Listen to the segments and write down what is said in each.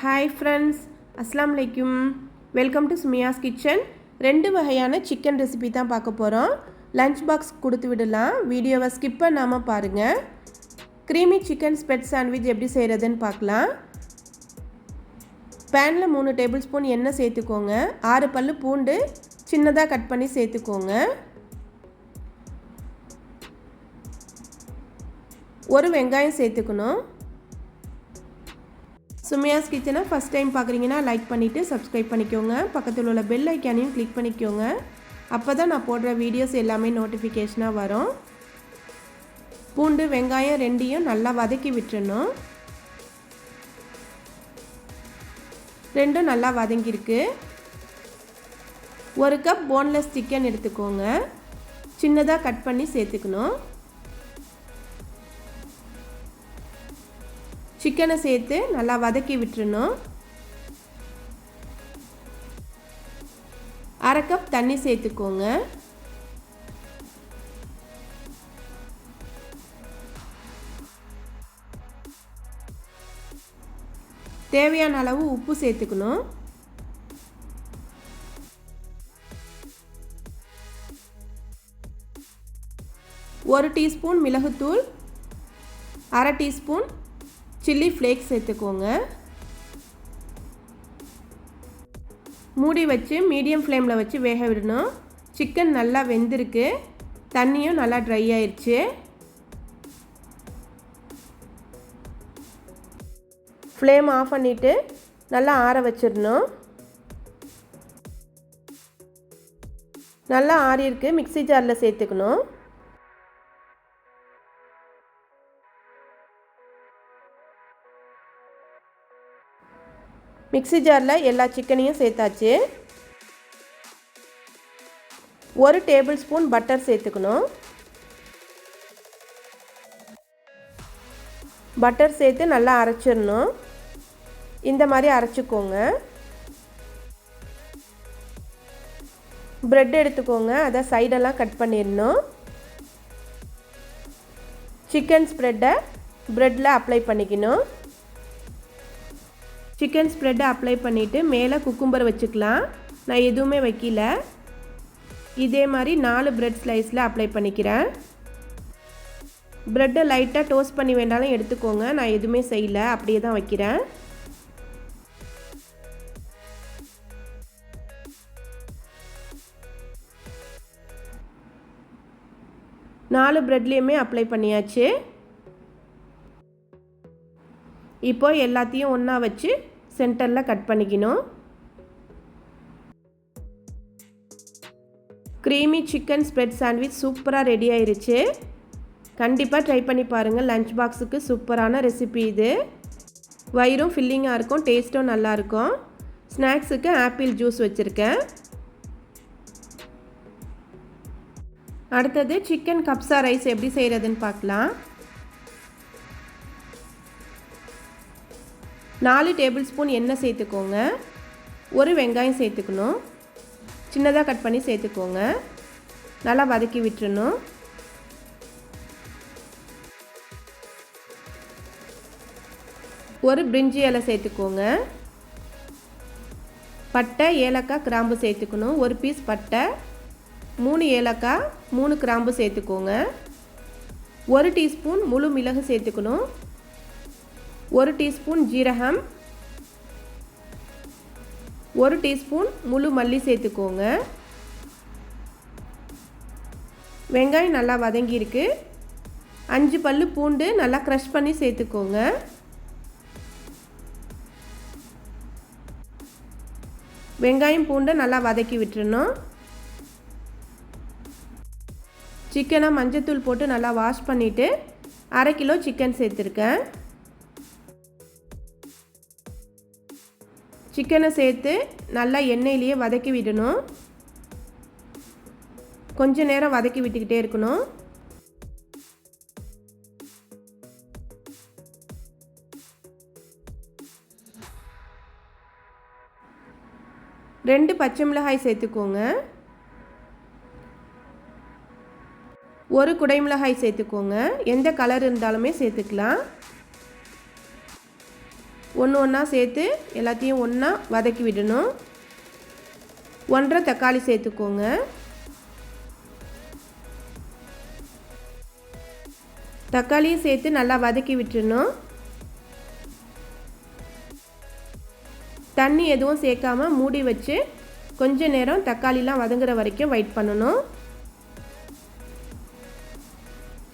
Hi friends அஸ்லாம் வலைக்கும் welcome to Sumiya's kitchen ரெண்டு வகையான சிக்கன் ரெசிபி தான் பார்க்க போகிறோம் லஞ்ச் பாக்ஸ் கொடுத்து விடலாம். வீடியோவை ஸ்கிப் பண்ணாமல் பாருங்கள் க்ரீமி சிக்கன் ஸ்பெட் சாண்ட்விச் எப்படி செய்கிறதுன்னு பார்க்கலாம். பேனில் மூணு டேபிள் ஸ்பூன் எண்ணெய் சேர்த்துக்கோங்க. ஆறு பல்லு பூண்டு சின்னதாக கட் பண்ணி சேர்த்துக்கோங்க. ஒரு வெங்காயம் சேர்த்துக்கணும். சுமையாஸ் கிச்சனை ஃபஸ்ட் டைம் பார்க்குறீங்கன்னா லைக் பண்ணிவிட்டு சப்ஸ்கிரைப் பண்ணிக்கோங்க. பக்கத்தில் உள்ள பெல் ஐக்கானையும் கிளிக் பண்ணிக்கோங்க. அப்போ தான் நான் போடுற வீடியோஸ் எல்லாமே நோட்டிஃபிகேஷனாக வரும். பூண்டு வெங்காயம் ரெண்டையும் நல்லா வதக்கி விட்டுறணும். ரெண்டும் நல்லா வதங்கியிருக்கு. ஒரு கப் போன்லெஸ் சிக்கன் எடுத்துக்கோங்க. சின்னதாக கட் பண்ணி சேர்த்துக்கணும். சிக்கனை சேர்த்து நல்லா வதக்கி விட்டுறணும். அரை கப் தண்ணி சேர்த்துக்கோங்க. தேவையான அளவு உப்பு சேர்த்துக்கணும். ஒரு டீஸ்பூன் மிளகுத்தூள் அரை டீஸ்பூன் சில்லி ஃப்ளேக்ஸ் சேர்த்துக்கோங்க. மூடி வச்சு மீடியம் ஃப்ளேமில் வச்சு வேக விடணும். சிக்கன் நல்லா வெந்திருக்கு. தண்ணியும் நல்லா ட்ரை ஆயிடுச்சு ஃப்ளேம் ஆஃப் பண்ணிவிட்டு நல்லா ஆற வச்சிடணும். நல்லா ஆறியிருக்கு. மிக்சி ஜாரில் சேர்த்துக்கணும். மிக்சி ஜாரில் எல்லா சிக்கனையும் சேர்த்தாச்சு. ஒரு டேபிள் ஸ்பூன் பட்டர் சேர்த்துக்கணும். பட்டர் சேர்த்து நல்லா அரைச்சிடணும். இந்த மாதிரி அரைச்சிக்கோங்க. ப்ரெட் எடுத்துக்கோங்க. அதை சைடெல்லாம் கட் பண்ணிடணும். சிக்கன் ஸ்ப்ரெட்டை ப்ரெட்டில் அப்ளை பண்ணிக்கணும். சிக்கன் ஸ்ப்ரெட்டை அப்ளை பண்ணிவிட்டு மேலே குக்கும்பர் வச்சுக்கலாம். நான் எதுவுமே வைக்கல. இதே மாதிரி நாலு ப்ரெட் ஸ்லைஸில் அப்ளை பண்ணிக்கிறேன். ப்ரெட்டை லைட்டாக டோஸ்ட் பண்ணி வேண்டாலும் எடுத்துக்கோங்க. நான் எதுவுமே செய்யலை. அப்படியே தான் வைக்கிறேன். நாலு ப்ரெட்லேயுமே அப்ளை பண்ணியாச்சு. இப்போ எல்லாத்தையும் ஒன்றா வச்சு சென்டரில் கட் பண்ணிக்கணும். க்ரீமி சிக்கன் ஸ்ப்ரெட் சாண்ட்விச் சூப்பராக ரெடி ஆயிருச்சு. கண்டிப்பாக ட்ரை பண்ணி பாருங்கள் லஞ்ச் பாக்ஸுக்கு சூப்பரான ரெசிபி இது. வயிறும் ஃபில்லிங்காக இருக்கும் டேஸ்ட்டும் நல்லாயிருக்கும் ஸ்நாக்ஸுக்கு ஆப்பிள் ஜூஸ் வச்சுருக்கேன். அடுத்தது சிக்கன் கப்ஸா ரைஸ் எப்படி செய்கிறதுன்னு பார்க்கலாம். நாலு டேபிள் ஸ்பூன் எண்ணெய் சேர்த்துக்கோங்க. ஒரு வெங்காயம் சேர்த்துக்கணும். சின்னதாக கட் பண்ணி சேர்த்துக்கோங்க. நல்லா வதக்கி விட்டுறணும். ஒரு பிரிஞ்சி இலை சேர்த்துக்கோங்க. பட்டை ஏலக்காய் கிராம்பு சேர்த்துக்கணும். ஒரு பீஸ் பட்டை மூணு ஏலக்காய் மூணு கிராம்பு சேர்த்துக்கோங்க. ஒரு டீஸ்பூன் முழு மிளகு சேர்த்துக்கணும். ஒரு டீஸ்பூன் ஜீரகம். ஒரு டீஸ்பூன் முழு மல்லி சேர்த்துக்கோங்க. வெங்காயம் நல்லா வதங்கியிருக்கு. அஞ்சு பல் பூண்டு நல்லா க்ரஷ் பண்ணி சேர்த்துக்கோங்க. வெங்காயம் பூண்டை நல்லா வதக்கி விட்டுறணும். சிக்கனை மஞ்சத்தூள் போட்டு நல்லா வாஷ் பண்ணிவிட்டு அரை கிலோ சிக்கன் சேர்த்துருக்கேன். சிக்கனை சேர்த்து நல்லா எண்ணெயிலேயே வதக்கி விடணும். கொஞ்ச நேரம் வதக்கி விட்டுக்கிட்டே இருக்கணும். ரெண்டு பச்சை மிளகாய் சேர்த்துக்கோங்க. ஒரு குடை மிளகாய் சேர்த்துக்கோங்க. எந்த கலர் இருந்தாலுமே சேர்த்துக்கலாம். ஒன்று ஒன்றா சேர்த்து எல்லாத்தையும் ஒன்றா வதக்கி விடணும். ஒன்றரை தக்காளி சேர்த்துக்கோங்க. தக்காளியும் சேர்த்து நல்லா வதக்கி விட்டுறணும். தண்ணி எதுவும் சேர்க்காம மூடி வச்சு கொஞ்ச நேரம் தக்காளிலாம் வதங்குற வரைக்கும் வெயிட் பண்ணணும்.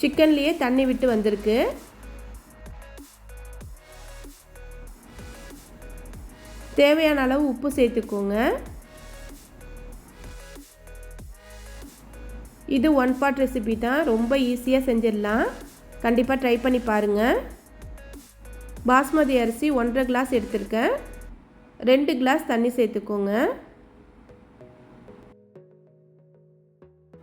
சிக்கன்லேயே தண்ணி விட்டு வந்திருக்கு. தேவையான அளவு உப்பு சேர்த்துக்கோங்க. இது ஒன் பார்ட் ரெசிபி தான். ரொம்ப ஈஸியாக செஞ்சிடலாம். கண்டிப்பாக ட்ரை பண்ணி பாருங்கள் பாஸ்மதி அரிசி ஒன்றரை கிளாஸ் எடுத்திருக்கேன். ரெண்டு கிளாஸ் தண்ணி சேர்த்துக்கோங்க.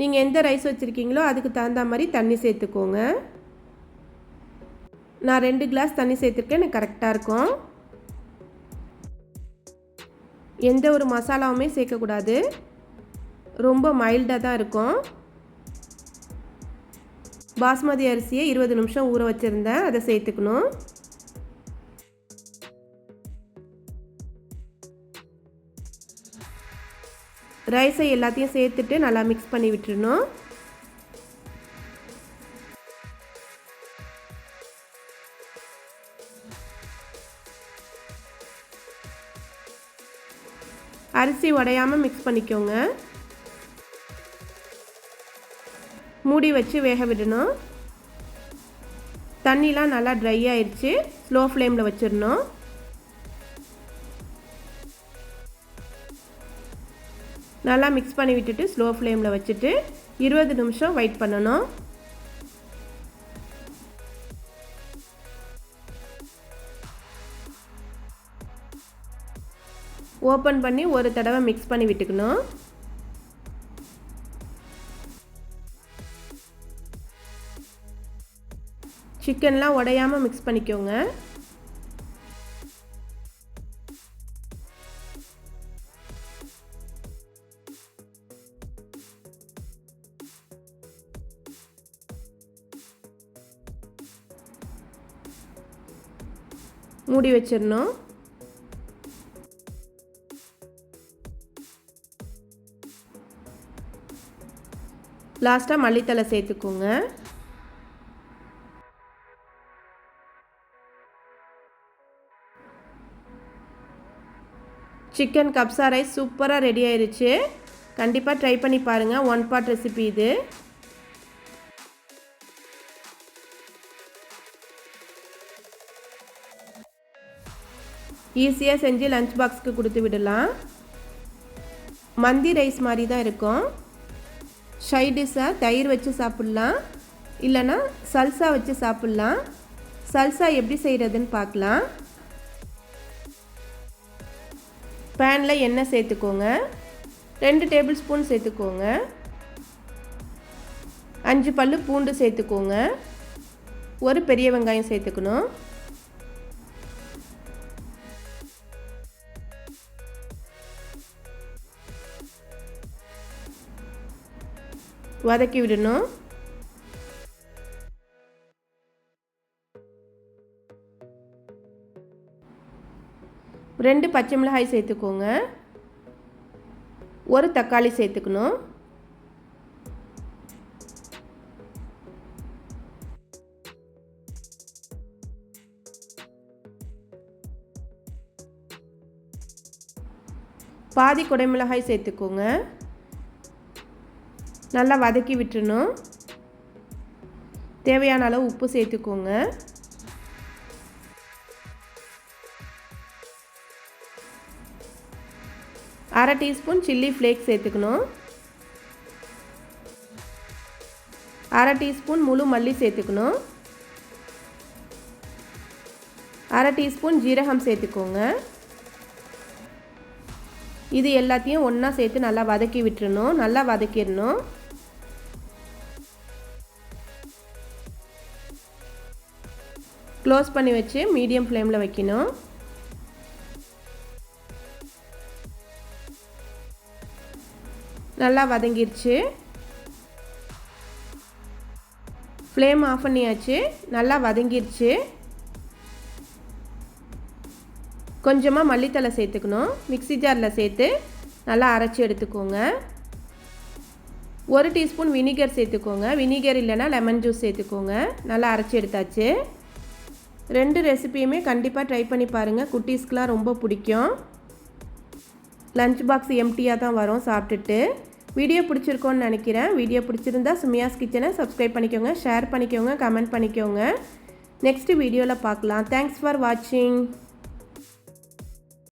நீங்கள் எந்த ரைஸ் வச்சுருக்கீங்களோ அதுக்கு தகுந்த மாதிரி தண்ணி சேர்த்துக்கோங்க. நான் ரெண்டு கிளாஸ் தண்ணி சேர்த்துருக்கேன். எனக்கு கரெக்டாக இருக்கும். எந்த ஒரு மசாலாவுமே சேர்க்கக்கூடாது. ரொம்ப மைல்டாக தான் இருக்கும். பாஸ்மதி அரிசியை இருபது நிமிஷம் ஊற வச்சுருந்தேன். அதை சேர்த்துக்கணும். ரைஸை எல்லாத்தையும் சேர்த்துட்டு நல்லா மிக்ஸ் பண்ணி விட்டுருணும் அரிசி உடையாமல் மிக்ஸ் பண்ணிக்கோங்க. மூடி வச்சு வேக விடணும். தண்ணிலாம் நல்லா ட்ரை ஆயிடுச்சு ஸ்லோ ஃப்ளேமில் வச்சிடணும். நல்லா மிக்ஸ் பண்ணி விட்டுட்டு ஸ்லோ ஃப்ளேமில் வச்சுட்டு இருபது நிமிஷம் வெயிட் பண்ணணும். ஓப்பன் பண்ணி ஒரு தடவை மிக்ஸ் பண்ணி விட்டுக்கணும். சிக்கன்லாம் உடையாமல் மிக்ஸ் பண்ணிக்கோங்க. மூடி வச்சிடணும். லாஸ்ட்டாக மல்லித்தலை சேர்த்துக்கோங்க. சிக்கன் கப்சா ரைஸ் சூப்பராக ரெடி ஆயிடுச்சு கண்டிப்பாக ட்ரை பண்ணி பாருங்கள் ஒன் பார்ட் ரெசிபி இது. ஈஸியாக செஞ்சு லஞ்ச் பாக்ஸ்க்கு கொடுத்து விடலாம். மந்தி ரைஸ் மாதிரி தான் இருக்கும். ஷைடிஷாக தயிர் வச்சு சாப்பிட்லாம். இல்லைன்னா சல்சா வச்சு சாப்பிட்லாம். சல்சா எப்படி செய்கிறதுன்னு பார்க்கலாம். பேனில் எண்ணெய் சேர்த்துக்கோங்க. ரெண்டு டேபிள் ஸ்பூன் சேர்த்துக்கோங்க. அஞ்சு பல் பூண்டு சேர்த்துக்கோங்க. ஒரு பெரிய வெங்காயம் சேர்த்துக்கணும். வதக்கி விடணும். ரெண்டு பச்சை மிளகாய் சேர்த்துக்கோங்க. ஒரு தக்காளி சேர்த்துக்கணும். பாதி குடைமிளகாய் சேர்த்துக்கோங்க. நல்லா வதக்கி விட்டுறணும். தேவையான அளவு உப்பு சேர்த்துக்கோங்க. அரை டீஸ்பூன் சில்லி ஃப்ளேக்ஸ் சேர்த்துக்கணும். அரை டீஸ்பூன் முழு மல்லி சேர்த்துக்கணும். அரை டீஸ்பூன் ஜீரகம் சேர்த்துக்கோங்க. இது எல்லாத்தையும் ஒன்றா சேர்த்து நல்லா வதக்கி விட்டுறணும். நல்லா வதக்கிடணும். க்ளோஸ் பண்ணி வச்சு மீடியம் ஃப்ளேமில் வைக்கணும். நல்லா வதங்கிருச்சு. ஃப்ளேம் ஆஃப் பண்ணியாச்சு. நல்லா வதங்கிருச்சு. கொஞ்சமாக மல்லித்தலை சேர்த்துக்கணும். மிக்ஸி ஜாரில் சேர்த்து நல்லா அரைச்சி எடுத்துக்கோங்க. ஒரு டீஸ்பூன் வினிகர் சேர்த்துக்கோங்க. வினிகர் இல்லைன்னா லெமன் ஜூஸ் சேர்த்துக்கோங்க. நல்லா அரைச்சி எடுத்தாச்சு. ரெண்டு ரெசிபியுமே கண்டிப்பாக ட்ரை பண்ணி பாருங்கள் குட்டீஸ்க்கெலாம் ரொம்ப பிடிக்கும். லஞ்ச் பாக்ஸ் எம்டியாக தான் வரும் சாப்பிட்டுட்டு. வீடியோ பிடிச்சிருக்கோன்னு நினைக்கிறேன். வீடியோ பிடிச்சிருந்தா சுமியாஸ் கிச்சனை சப்ஸ்கிரைப் பண்ணிக்கோங்க ஷேர் பண்ணிக்கோங்க கமெண்ட் பண்ணிக்கோங்க. நெக்ஸ்ட் வீடியோவில் பார்க்கலாம். தேங்க்ஸ் ஃபார் வாட்சிங்